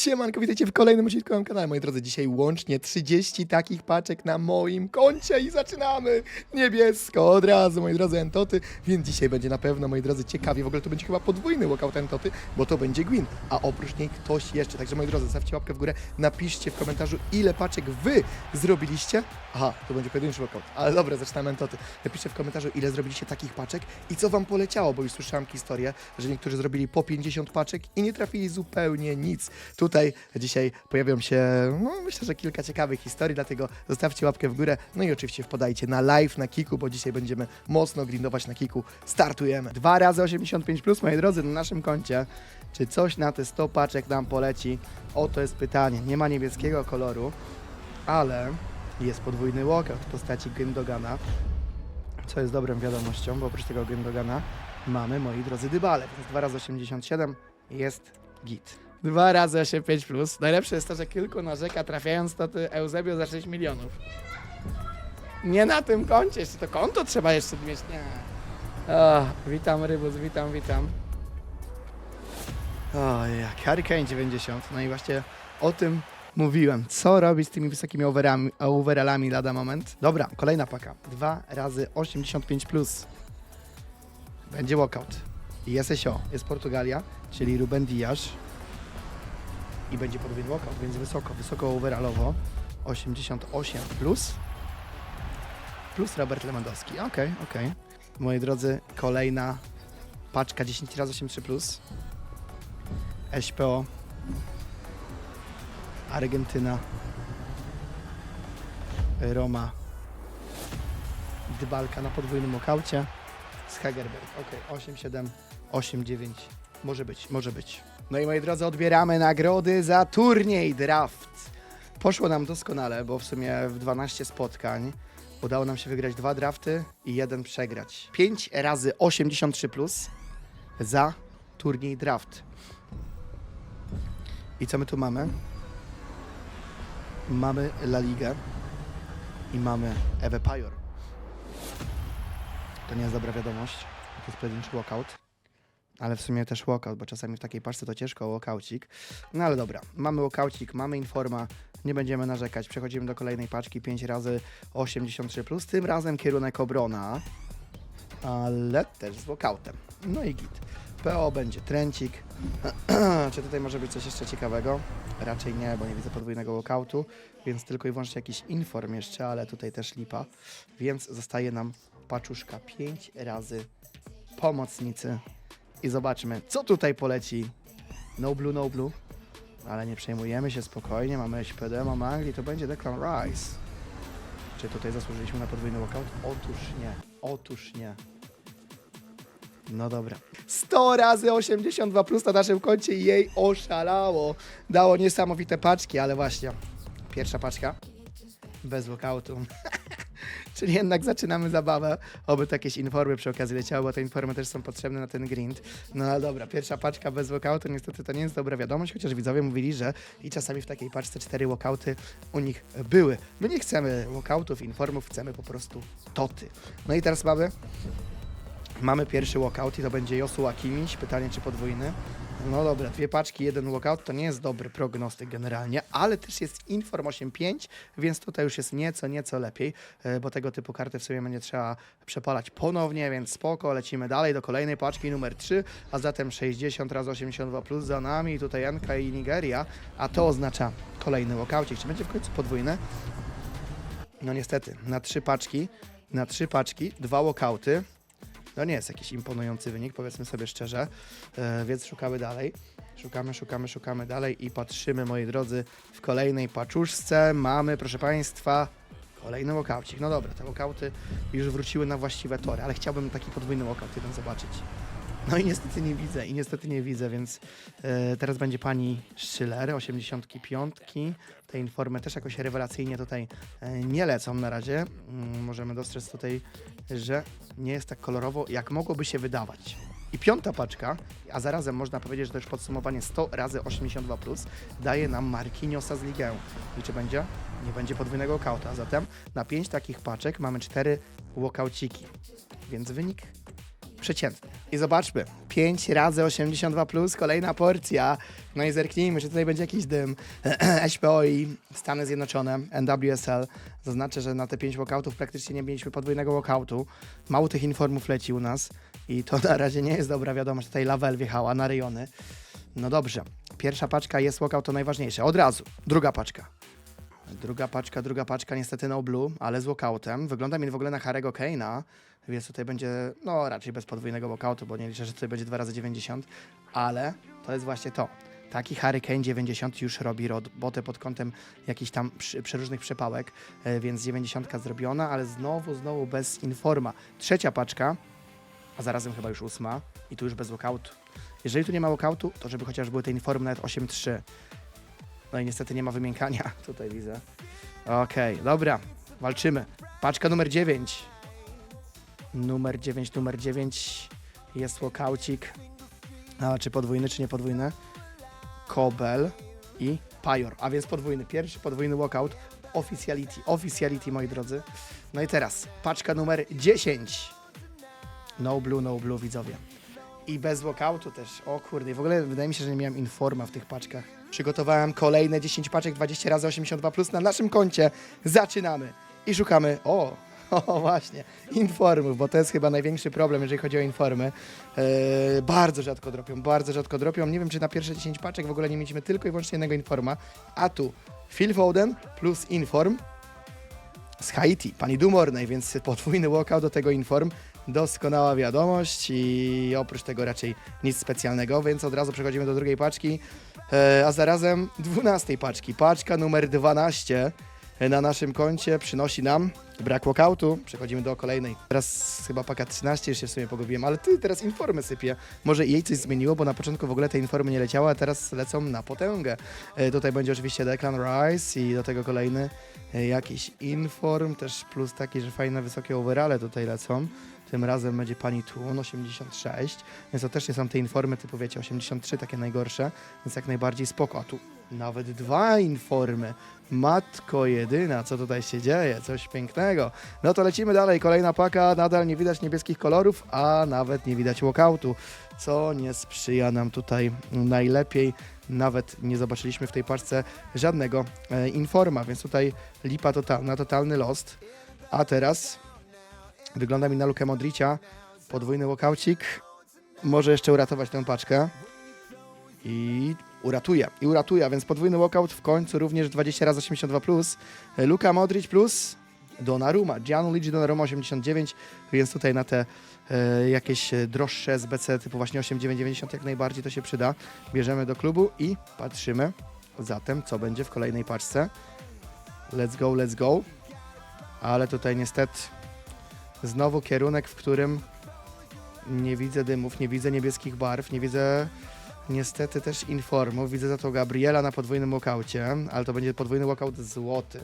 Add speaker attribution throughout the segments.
Speaker 1: Siemanko, witajcie w kolejnym odcinku na kanale, moi drodzy. Dzisiaj łącznie 30 takich paczek na moim koncie i zaczynamy niebiesko od razu, moi drodzy, Entoty, więc dzisiaj będzie na pewno, moi drodzy, ciekawie. W ogóle to będzie chyba podwójny walkout Entoty, bo to będzie Gwyn, a oprócz niej ktoś jeszcze. Także, moi drodzy, zostawcie łapkę w górę, napiszcie w komentarzu, ile paczek wy zrobiliście. Aha, to będzie pojedynczy walkout, ale dobra, zaczynamy Entoty. Napiszcie w komentarzu, ile zrobiliście takich paczek i co wam poleciało, bo już słyszałem historię, że niektórzy zrobili po 50 paczek i nie trafili zupełnie nic. Tutaj dzisiaj pojawią się, no myślę, że kilka ciekawych historii, dlatego zostawcie łapkę w górę, no i oczywiście wpadajcie na live na Kiku, bo dzisiaj będziemy mocno grindować na Kiku. Startujemy. Dwa razy 85 plus, moi drodzy, na naszym koncie. Czy coś na te 100 paczek nam poleci? Oto jest pytanie. Nie ma niebieskiego koloru, ale jest podwójny walkout w postaci Gyndogana, co jest dobrą wiadomością, bo oprócz tego Gyndogana mamy, moi drodzy, dybale, więc 2 razy 87 jest git. 2 razy 85 plus. Najlepsze jest to, że kilku narzeka trafiając to ty Eusebio za 6 milionów. Nie na tym koncie, jeszcze to konto trzeba jeszcze mieć, nie. Witam Rybus, witam, witam. O, jak Hurricane 90, no i właśnie o tym mówiłem. Co robić z tymi wysokimi overami, overallami lada moment? Dobra, kolejna paka. 2 razy 85 plus. Będzie walkout. Jest SO, jest Portugalia, czyli Ruben Dias. I będzie podwójny walkout, więc wysoko, wysoko overallowo. 88 plus. Plus Robert Lewandowski. Okej, okej. Moi drodzy, kolejna paczka 10 razy 83 plus. SPO. Argentyna. Roma. Dybalka na podwójnym okaucie. Z Hagerberg. Ok, 8-7, 8-9. Może być, może być. No i moi drodzy, odbieramy nagrody za turniej draft. Poszło nam doskonale, bo w sumie w 12 spotkań udało nam się wygrać dwa drafty i jeden przegrać. 5 razy 83 plus za turniej draft. I co my tu mamy? Mamy La Ligę i mamy Ewę Pajor. To nie jest dobra wiadomość. To jest pojedynczy walkout. Ale w sumie też walkout, bo czasami w takiej parce to ciężko walkaucik. No ale dobra, mamy walkaucik, mamy informa, nie będziemy narzekać. Przechodzimy do kolejnej paczki 5 razy 83 plus. Tym razem kierunek obrona, ale też z walkautem. No i git. PO będzie trencik. Czy tutaj może być coś jeszcze ciekawego? Raczej nie, bo nie widzę podwójnego walkoutu, więc tylko i wyłącznie jakiś inform jeszcze, ale tutaj też lipa. Więc zostaje nam paczuszka 5 razy pomocnicy. I zobaczmy, co tutaj poleci. No blue, no blue. Ale nie przejmujemy się spokojnie. Mamy SPD, mamy Anglii, to będzie Declan Rice. Czy tutaj zasłużyliśmy na podwójny walkout? Otóż nie. Otóż nie. No dobra. 100 razy 82 plus na naszym koncie jej oszalało. Dało niesamowite paczki, ale właśnie. Pierwsza paczka. Bez walkoutu. Czyli jednak zaczynamy zabawę. Oby to jakieś informy przy okazji leciały, bo te informy też są potrzebne na ten grind. No ale dobra, pierwsza paczka bez walkoutu, niestety to nie jest dobra wiadomość, chociaż widzowie mówili, że i czasami w takiej paczce cztery walkouty u nich były. My nie chcemy walkoutów, informów, chcemy po prostu toty. No i teraz mamy Mamy pierwszy walkout i to będzie Joshua Kimiś. Pytanie, czy podwójny? No dobra, dwie paczki, jeden walkout to nie jest dobry prognostyk generalnie, ale też jest Inform 8.5, więc tutaj już jest nieco, nieco lepiej, e, bo tego typu karty w sumie będzie trzeba przepalać ponownie, więc spoko, lecimy dalej do kolejnej paczki numer 3, a zatem 60 razy 82 plus za nami, tutaj NK i Nigeria, a to oznacza kolejny walkoucik. Czy będzie w końcu podwójny? No niestety, na trzy paczki, na trzy paczki, dwa walkouty, to nie jest jakiś imponujący wynik, powiedzmy sobie szczerze, e, więc szukamy dalej. Szukamy, szukamy, szukamy dalej i patrzymy, moi drodzy, w kolejnej paczuszce mamy, proszę Państwa, kolejny walkoucik. No dobra, te walkouty już wróciły na właściwe tory, ale chciałbym taki podwójny walkout jeden zobaczyć. No i niestety nie widzę, i niestety nie widzę, więc e, teraz będzie pani Schiller, 85. Te informy też jakoś rewelacyjnie tutaj e, nie lecą na razie. Mm, możemy dostrzec tutaj, że nie jest tak kolorowo, jak mogłoby się wydawać. I piąta paczka, a zarazem można powiedzieć, że już podsumowanie 100 razy 82 plus, daje nam Marquinhosa z ligę. I czy będzie? Nie będzie podwójnego walkouta. Zatem na 5 takich paczek mamy 4 walkouciki. Więc wynik przeciętny. I zobaczmy, 5 razy 82 plus, kolejna porcja. No i zerknijmy, czy tutaj będzie jakiś dym. SPOI, Stany Zjednoczone, NWSL. Zaznaczę, że na te 5 walkoutów praktycznie nie mieliśmy podwójnego walkoutu. Mało tych informów leci u nas i to na razie nie jest dobra wiadomość. Tutaj Lawel wjechała na rejony. No dobrze, pierwsza paczka jest walkout, to najważniejsze. Od razu, druga paczka. Druga paczka, druga paczka, niestety no blue, ale z walkoutem. Wygląda mi w ogóle na Harego Kane'a, więc tutaj będzie, no raczej bez podwójnego walkoutu, bo nie liczę, że tutaj będzie 2 razy 90, ale to jest właśnie to. Taki Hurricane 90 już robi robotę pod kątem jakichś tam przy, przeróżnych przepałek, e, więc 90 zrobiona, ale znowu, znowu bez informa. Trzecia paczka, a zarazem chyba już ósma i tu już bez walkoutu. Jeżeli tu nie ma walkoutu, to żeby chociaż były te informy nawet 8-3. No i niestety nie ma wymiękania, tutaj widzę. Okej, dobra, walczymy. Paczka numer 9. Numer 9, numer 9. Jest walkoucik. A czy podwójny, czy nie podwójny? Kobel i Pajor, a więc podwójny. Pierwszy podwójny walkout. Officiality, officiality, moi drodzy. No i teraz paczka numer 10. No blue, no blue, widzowie. I bez walkoutu też. O kurde, w ogóle wydaje mi się, że nie miałem informa w tych paczkach. Przygotowałem kolejne 10 paczek 20 razy 82 plus na naszym koncie. Zaczynamy i szukamy. O, o właśnie, informów, bo to jest chyba największy problem, jeżeli chodzi o informy. Eee, bardzo rzadko dropią, bardzo rzadko dropią. Nie wiem, czy na pierwsze 10 paczek w ogóle nie mieliśmy tylko i wyłącznie jednego informa. A tu Phil Foden plus inform z Haiti, pani Dumornej, więc podwójny walkout do tego inform. Doskonała wiadomość i oprócz tego raczej nic specjalnego, więc od razu przechodzimy do drugiej paczki, e, a zarazem 12 paczki. Paczka numer 12 na naszym koncie przynosi nam brak walkoutu. Przechodzimy do kolejnej. Teraz chyba paka 13 już się w sumie pogubiłem, ale ty teraz informy sypie. Może jej coś zmieniło, bo na początku w ogóle te informy nie leciały, a teraz lecą na potęgę. E, tutaj będzie oczywiście Declan Rice i do tego kolejny e, jakiś inform, też plus taki, że fajne wysokie overale tutaj lecą. Tym razem będzie pani Tun 86, więc to też nie są te informy typu wiecie 83 takie najgorsze, więc jak najbardziej spoko. A tu nawet dwa informy. Matko jedyna, co tutaj się dzieje? Coś pięknego. No to lecimy dalej. Kolejna paka, nadal nie widać niebieskich kolorów, a nawet nie widać walkoutu, co nie sprzyja nam tutaj najlepiej. Nawet nie zobaczyliśmy w tej paczce żadnego e, informa, więc tutaj lipa totalna, totalny lost. A teraz wygląda mi na Lukę Modricia. Podwójny walkoucik. Może jeszcze uratować tę paczkę. I uratuje, i uratuje, a więc podwójny walkout w końcu również 20 razy 82 plus. Luka Modric plus Donnarumma, Gianluigi Donnarumma 89, więc tutaj na te e, jakieś droższe SBC typu właśnie 8990 jak najbardziej to się przyda. Bierzemy do klubu i patrzymy zatem, co będzie w kolejnej paczce. Let's go, let's go. Ale tutaj niestety znowu kierunek, w którym nie widzę dymów, nie widzę niebieskich barw, nie widzę niestety też informów. Widzę za to Gabriela na podwójnym walkaucie, ale to będzie podwójny walkout złoty.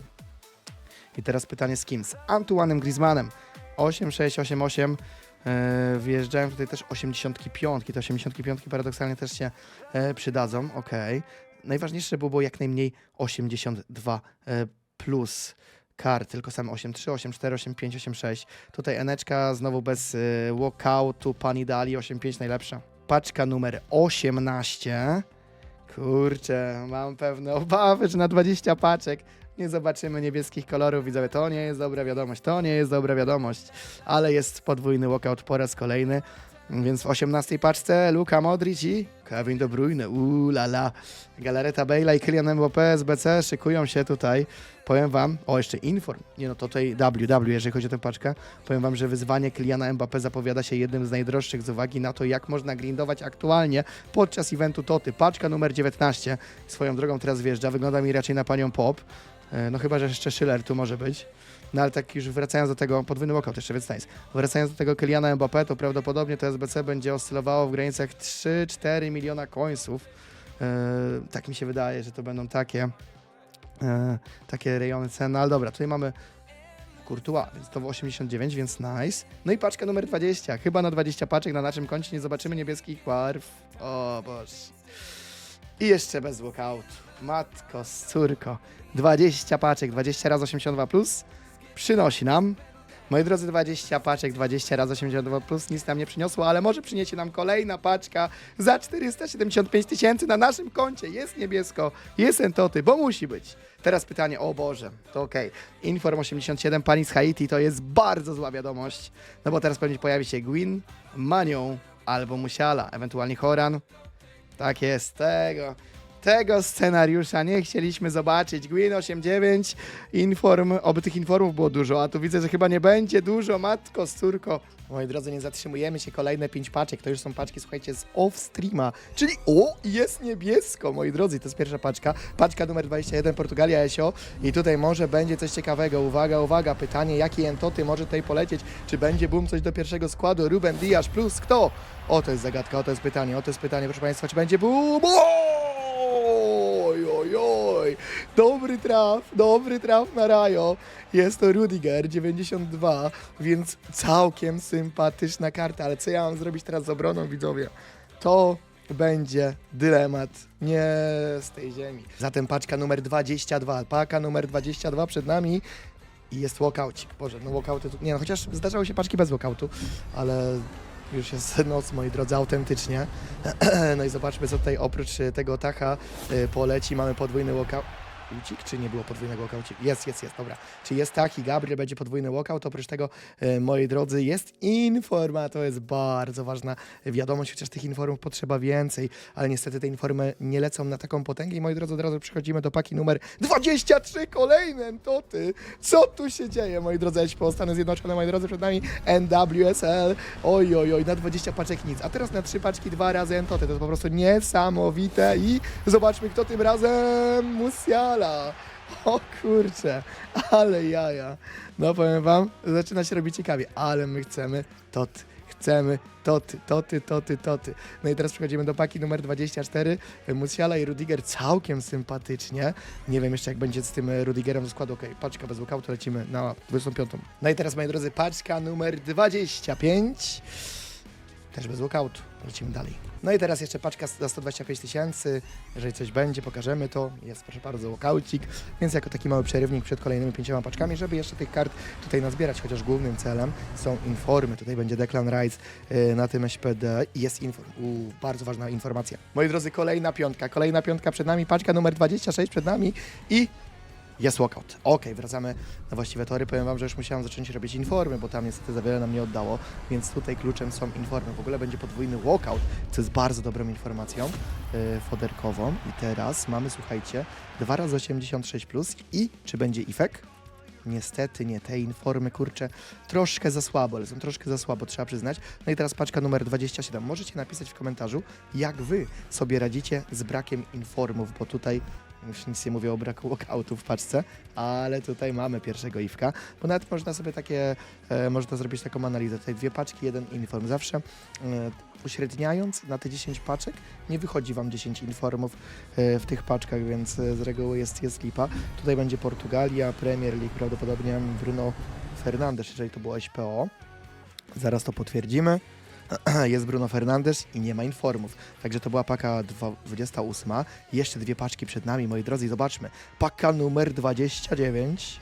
Speaker 1: I teraz pytanie z kim? Z Antuanem Griezmannem. 8688. E, wjeżdżają tutaj też 85. Te 85 paradoksalnie też się e, przydadzą. Ok. Najważniejsze było jak najmniej 82 e, plus kart, tylko same 8-3, 8-4, 8-5, 8-6. Tutaj Eneczka znowu bez y, walkoutu, pani Dali 8-5 najlepsza. Paczka numer 18. Kurczę, mam pewne obawy, że na 20 paczek nie zobaczymy niebieskich kolorów. Widzowie, to nie jest dobra wiadomość, to nie jest dobra wiadomość, ale jest podwójny walkout po raz kolejny. Więc w 18 paczce Luka Modric i Kevin De Bruyne. Uuu la la. Galareta Bale'a i Kylian Mbappé SBC szykują się tutaj. Powiem wam, o jeszcze inform. Nie no, to tutaj WW, jeżeli chodzi o tę paczkę. Powiem wam, że wyzwanie Kyliana Mbappé zapowiada się jednym z najdroższych z uwagi na to, jak można grindować aktualnie podczas eventu Toty. Paczka numer 19. Swoją drogą teraz wjeżdża. Wygląda mi raczej na panią Pop. E, No chyba, że jeszcze Schiller tu może być. No ale tak już wracając do tego, podwójny walkout jeszcze, więc nice. Wracając do tego Kyliana Mbappé, to prawdopodobnie to SBC będzie oscylowało w granicach 3-4 miliona końców. E, tak mi się wydaje, że to będą takie, e, takie rejony cen. No ale dobra, tutaj mamy Courtois, więc to w 89, więc nice. No i paczka numer 20. Chyba na 20 paczek na naszym koncie nie zobaczymy niebieskich barw. O boż. I jeszcze bez walkout. Matko, córko. 20 paczek, 20 razy 82 plus przynosi nam Moi drodzy, 20 paczek, 20 razy 82 plus nic nam nie przyniosło, ale może przyniesie nam kolejna paczka za 475 tysięcy na naszym koncie. Jest niebiesko, jest entoty, bo musi być. Teraz pytanie, o Boże, to okej. Inform 87, pani z Haiti, to jest bardzo zła wiadomość, no bo teraz pewnie pojawi się Gwyn, Manią albo Musiala, ewentualnie Horan. Tak jest, tego, tego scenariusza nie chcieliśmy zobaczyć. Gwyn 89, inform, oby tych informów było dużo, a tu widzę, że chyba nie będzie dużo, matko z córko. Moi drodzy, nie zatrzymujemy się, kolejne 5 paczek, to już są paczki, słuchajcie, z off-streama, czyli o, jest niebiesko, moi drodzy, to jest pierwsza paczka, paczka numer 21, Portugalia Esio. I tutaj może będzie coś ciekawego, uwaga, uwaga, pytanie, jaki entoty może tutaj polecieć, czy będzie boom coś do pierwszego składu, Ruben Diaz plus kto? O, to jest zagadka, o, to jest pytanie, o, to jest pytanie, proszę Państwa, czy będzie boom? Oj, oj, oj, dobry traf, dobry traf na Rajo. Jest to Rudiger 92, więc całkiem sympatyczna karta, ale co ja mam zrobić teraz z obroną, widzowie? To będzie dylemat nie z tej ziemi. Zatem paczka numer 22, paka numer 22 przed nami i jest walkoucik. Boże, no walkouty tu... Nie no, chociaż zdarzały się paczki bez walkoutu, ale już jest noc, moi drodzy, autentycznie. No i zobaczmy, co tutaj oprócz tego tacha y, poleci. Mamy podwójny walkout. Ucik, czy nie było podwójnego walkoucik? Jest, jest, jest, dobra. Czy jest tak i Gabriel będzie podwójny walkout? Oprócz tego, e, moi drodzy, jest informa. To jest bardzo ważna wiadomość, chociaż tych informów potrzeba więcej, ale niestety te informy nie lecą na taką potęgę. I moi drodzy, od razu przechodzimy do paki numer 23, kolejne toty. Co tu się dzieje, moi drodzy? po Stany Zjednoczone, moi drodzy, przed nami NWSL. Oj, oj, oj, na 20 paczek nic. A teraz na 3 paczki dwa razy entoty. To jest po prostu niesamowite i zobaczmy, kto tym razem Musiala. O kurczę, ale jaja. No powiem wam, zaczyna się robić ciekawie, ale my chcemy toty. Chcemy toty, toty, toty, toty. No i teraz przechodzimy do paki numer 24. Musiala i Rudiger całkiem sympatycznie. Nie wiem jeszcze jak będzie z tym Rudigerem do składu. Okej, paczka bez walkoutu, lecimy na 25. No i teraz moi drodzy, paczka numer 25. Też bez walkoutu. Lecimy dalej. No i teraz jeszcze paczka za 125 tysięcy. Jeżeli coś będzie, pokażemy to. Jest, proszę bardzo, walkoucik. Więc jako taki mały przerywnik przed kolejnymi pięcioma paczkami, żeby jeszcze tych kart tutaj nazbierać, chociaż głównym celem są informy. Tutaj będzie Declan Rice yy, na tym SPD i jest inform. Uu, bardzo ważna informacja. Moi drodzy, kolejna piątka. Kolejna piątka przed nami, paczka numer 26 przed nami i jest walkout. Okej, wracamy na właściwe tory. Powiem Wam, że już musiałem zacząć robić informy, bo tam niestety za wiele nam nie oddało, więc tutaj kluczem są informy. W ogóle będzie podwójny walkout, co jest bardzo dobrą informacją yy, foderkową. I teraz mamy, słuchajcie, 2 razy 86 plus i czy będzie ifek? Niestety nie, te informy, kurczę, troszkę za słabo, ale są troszkę za słabo, trzeba przyznać. No i teraz paczka numer 27. Możecie napisać w komentarzu, jak Wy sobie radzicie z brakiem informów, bo tutaj już nic nie mówię o braku walkoutu w paczce, ale tutaj mamy pierwszego iwka, nawet można sobie takie, e, można zrobić taką analizę. Tutaj dwie paczki, jeden inform. Zawsze e, uśredniając na te 10 paczek, nie wychodzi Wam 10 informów e, w tych paczkach, więc e, z reguły jest, jest lipa. Tutaj będzie Portugalia, Premier League, prawdopodobnie Bruno Fernandes, jeżeli to było SPO. Zaraz to potwierdzimy. Jest Bruno Fernandes i nie ma informów. Także to była paka dwa- 28. Jeszcze dwie paczki przed nami, moi drodzy. Zobaczmy. Paka numer 29.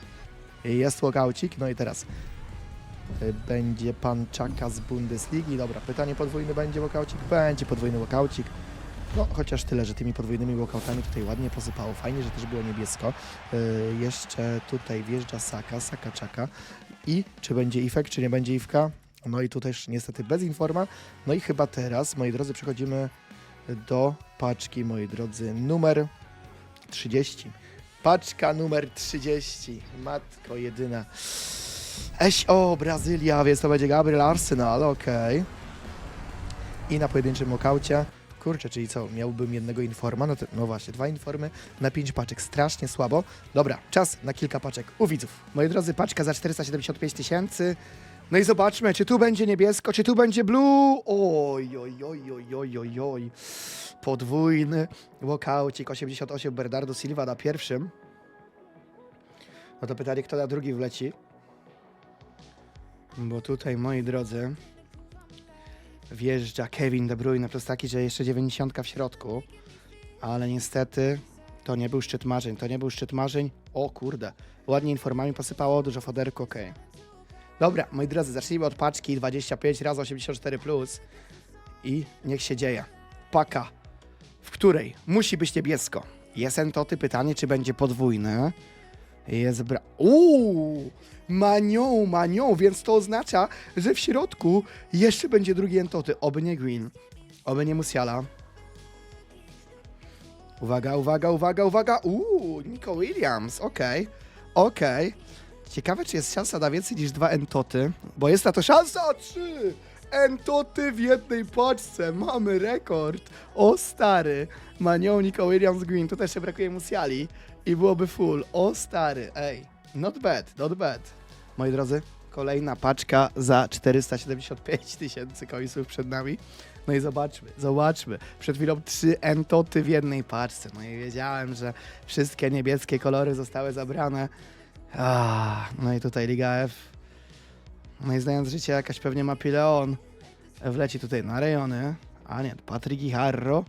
Speaker 1: Jest walkoucik. No i teraz y, będzie pan Czaka z Bundesligi. Dobra, pytanie podwójny będzie walkoucik? Będzie podwójny walkoucik. No, chociaż tyle, że tymi podwójnymi walkoutami tutaj ładnie posypało. Fajnie, że też było niebiesko. Y, jeszcze tutaj wjeżdża Saka, Saka Czaka. I czy będzie ifek, czy nie będzie ifka? No i tu też niestety bez informa. No i chyba teraz, moi drodzy, przechodzimy do paczki, moi drodzy, numer 30. Paczka numer 30. Matko jedyna. Eś, o, Brazylia, więc to będzie Gabriel Arsenal, okej. I na pojedynczym okaucie. Kurczę, czyli co, miałbym jednego informa? No, to, no właśnie, dwa informy na pięć paczek. Strasznie słabo. Dobra, czas na kilka paczek u widzów. Moi drodzy, paczka za 475 tysięcy. No i zobaczmy, czy tu będzie niebiesko, czy tu będzie blue. Oj, oj, oj, oj, oj, oj, oj. Podwójny walkoucik 88 Bernardo Silva na pierwszym. No to pytanie, kto na drugi wleci. Bo tutaj, moi drodzy, wjeżdża Kevin De Bruyne, plus taki, że jeszcze 90 w środku. Ale niestety to nie był szczyt marzeń, to nie był szczyt marzeń. O kurde, ładnie informami posypało, dużo foderku, okej. Dobra, moi drodzy, zacznijmy od paczki 25 razy 84 plus i niech się dzieje. Paka, w której musi być niebiesko. Jest entoty, pytanie, czy będzie podwójne. Jest bra... Uuu! Manią, manią, więc to oznacza, że w środku jeszcze będzie drugi entoty. Oby nie Green, oby nie Musiala. Uwaga, uwaga, uwaga, uwaga. Uuu, Nico Williams, okej, okej. Ciekawe, czy jest szansa na więcej niż dwa entoty, bo jest na to szansa trzy entoty w jednej paczce. Mamy rekord. O stary. Manią, Nico Williams, Green. Tu też jeszcze brakuje Musiali i byłoby full. O stary, ej. Not bad, not bad. Moi drodzy, kolejna paczka za 475 tysięcy końców przed nami. No i zobaczmy, zobaczmy. Przed chwilą trzy entoty w jednej paczce. No i wiedziałem, że wszystkie niebieskie kolory zostały zabrane. Ah, no i tutaj Liga F. No i znając życie, jakaś pewnie ma Pileon. Wleci tutaj na rejony. A nie, Patryk i Harro.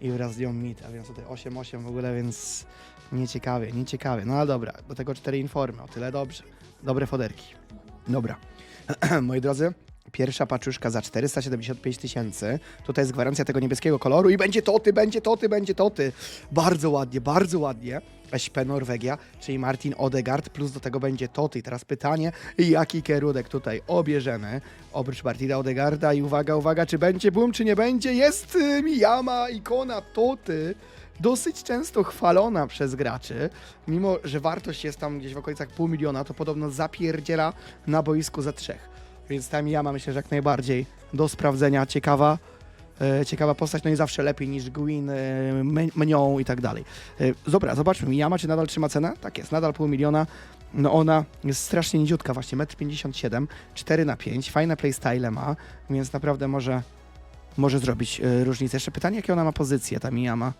Speaker 1: I wraz z nią Mit, a więc tutaj 8-8 w ogóle, więc nieciekawie, nieciekawie. No ale dobra, do tego cztery informy, o tyle dobrze. Dobre foderki. Dobra. Moi drodzy, pierwsza paczuszka za 475 tysięcy. Tutaj jest gwarancja tego niebieskiego koloru i będzie toty, będzie toty, będzie toty. Bardzo ładnie, bardzo ładnie. SP Norwegia, czyli Martin Odegaard, plus do tego będzie toty. Teraz pytanie, jaki kierunek tutaj obierzemy? Oprócz Martina Odegaarda i uwaga, uwaga, czy będzie boom, czy nie będzie? Jest y, Miyama, ikona toty dosyć często chwalona przez graczy, mimo że wartość jest tam gdzieś w okolicach pół miliona, to podobno zapierdziela na boisku za trzech. Więc tam ja myślę, że jak najbardziej do sprawdzenia. Ciekawa, ciekawa postać, no i zawsze lepiej niż Gwyn, e, Me- Menią i tak dalej. E, dobra, zobaczmy, Miyama czy nadal trzyma cenę? Tak jest, nadal pół miliona. No ona jest strasznie niziutka właśnie, 1,57 m, 4 na 5 fajne playstyle ma, więc naprawdę może, może zrobić e, różnicę. Jeszcze pytanie, jakie ona ma pozycję, ta Miyama?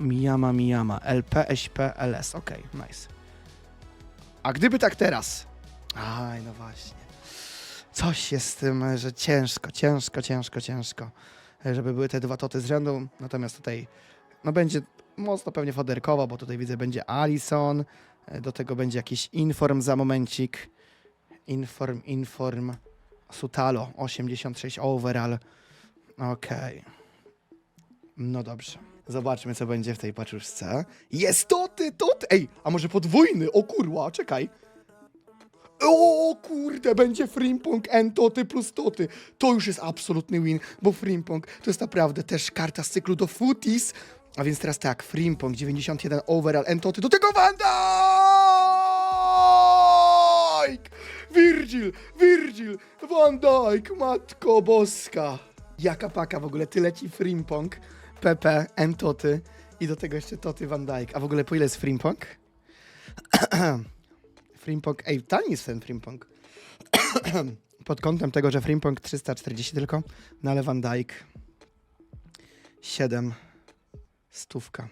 Speaker 1: Miyama, Miyama, LP, SP, LS, okej, nice. A gdyby tak teraz? Aj, no właśnie. Coś jest z tym, że ciężko, ciężko, ciężko, ciężko, e, żeby były te dwa toty z rzędu. Natomiast tutaj, no będzie mocno pewnie foderkowo, bo tutaj widzę, będzie Alison, e, do tego będzie jakiś Inform za momencik. Inform, Inform, Sutalo, 86 overall. Okej. No dobrze. Zobaczmy, co będzie w tej paczuszce. Jest toty, toty! Ej, a może podwójny? O kurwa, czekaj. O kurde, będzie Frimpong N toty plus toty. To już jest absolutny win, bo Frimpong to jest naprawdę też karta z cyklu do footies. A więc teraz tak, Frimpong 91 overall N toty, do tego Van! Virgil, Virgil, Van Dijk, matko boska. Jaka paka w ogóle, tyle ci Frimpong, PP, N toty i do tego jeszcze toty Van Dijk. A w ogóle po ile jest Frimpong? Frimpong, ej, tani jest ten Frimpong. Pod kątem tego, że Frimpong 340 tylko, no ale Van Dijk 7 stówka.